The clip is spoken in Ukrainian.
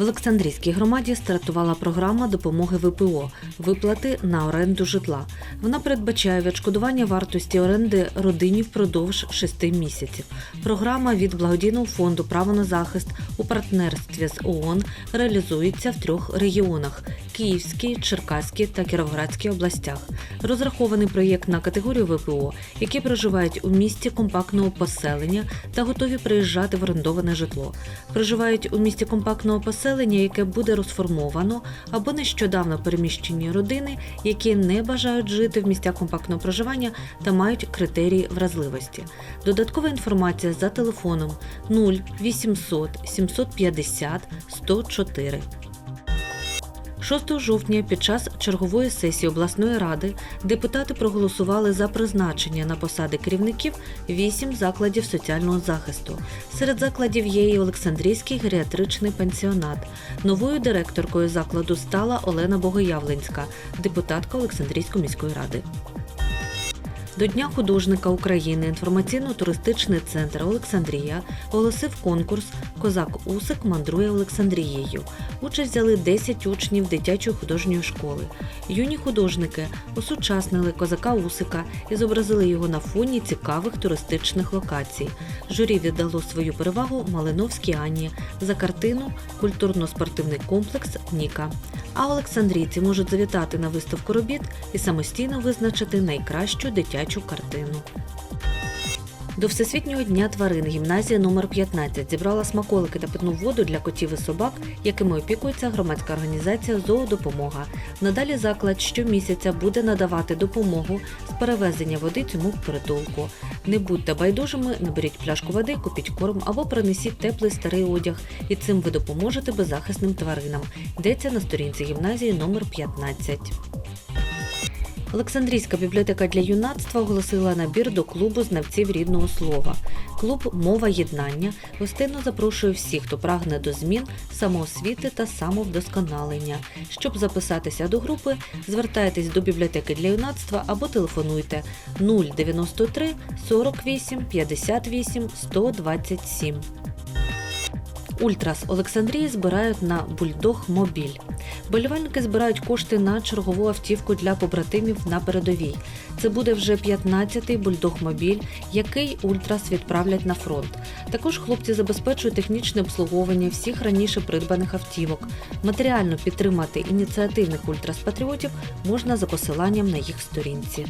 В Олександрійській громаді стартувала програма допомоги ВПО виплати на оренду житла. Вона передбачає відшкодування вартості оренди родині впродовж шести місяців. Програма від благодійного фонду Право на захист у партнерстві з ООН реалізується в трьох регіонах: Київській, Черкаській та Кіровоградській областях. Розрахований проєкт на категорію ВПО, які проживають у місті компактного поселення та готові приїжджати в орендоване житло. Проживають у місті компактного поселення, яке буде розформовано, або нещодавно переміщені родини, які не бажають жити в місцях компактного проживання та мають критерії вразливості. Додаткова інформація за телефоном 0800 750 104. 6 жовтня під час чергової сесії обласної ради депутати проголосували за призначення на посади керівників вісім закладів соціального захисту. Серед закладів є і Олександрійський геріатричний пансіонат. Новою директоркою закладу стала Олена Богоявленська, депутатка Олександрійської міської ради. До Дня художника України інформаційно-туристичний центр Олександрія оголосив конкурс Козак Усик мандрує Олександрією. Участь взяли 10 учнів дитячої художньої школи. Юні художники осучаснили козака Усика і зобразили його на фоні цікавих туристичних локацій. Журі віддало свою перевагу Малиновській Анні за картину Культурно-спортивний комплекс Ніка. А олександрійці можуть завітати на виставку робіт і самостійно визначити найкращу дитячу картину. До Всесвітнього дня тварин гімназія номер 15 зібрала смаколики та питну воду для котів і собак, якими опікується громадська організація Зоодопомога. Надалі заклад щомісяця буде надавати допомогу з перевезення води цьому притулку. Не будьте байдужими, наберіть пляшку води, купіть корм або принесіть теплий старий одяг, і цим ви допоможете беззахисним тваринам. Йдеться на сторінці гімназії номер 15. Олександрійська бібліотека для юнацтва оголосила набір до клубу знавців рідного слова. Клуб Мова єднання гостинно запрошує всіх, хто прагне до змін, самоосвіти та самовдосконалення. Щоб записатися до групи, звертайтесь до бібліотеки для юнацтва або телефонуйте 093 48 58 127. Ультрас Олександрії збирають на бульдог Мобіль. Болівальники збирають кошти на чергову автівку для побратимів на передовій. Це буде вже 15-й бульдог Мобіль, який Ультрас відправлять на фронт. Також хлопці забезпечують технічне обслуговування всіх раніше придбаних автівок. Матеріально підтримати ініціативних ультрас-патріотів можна за посиланням на їх сторінці.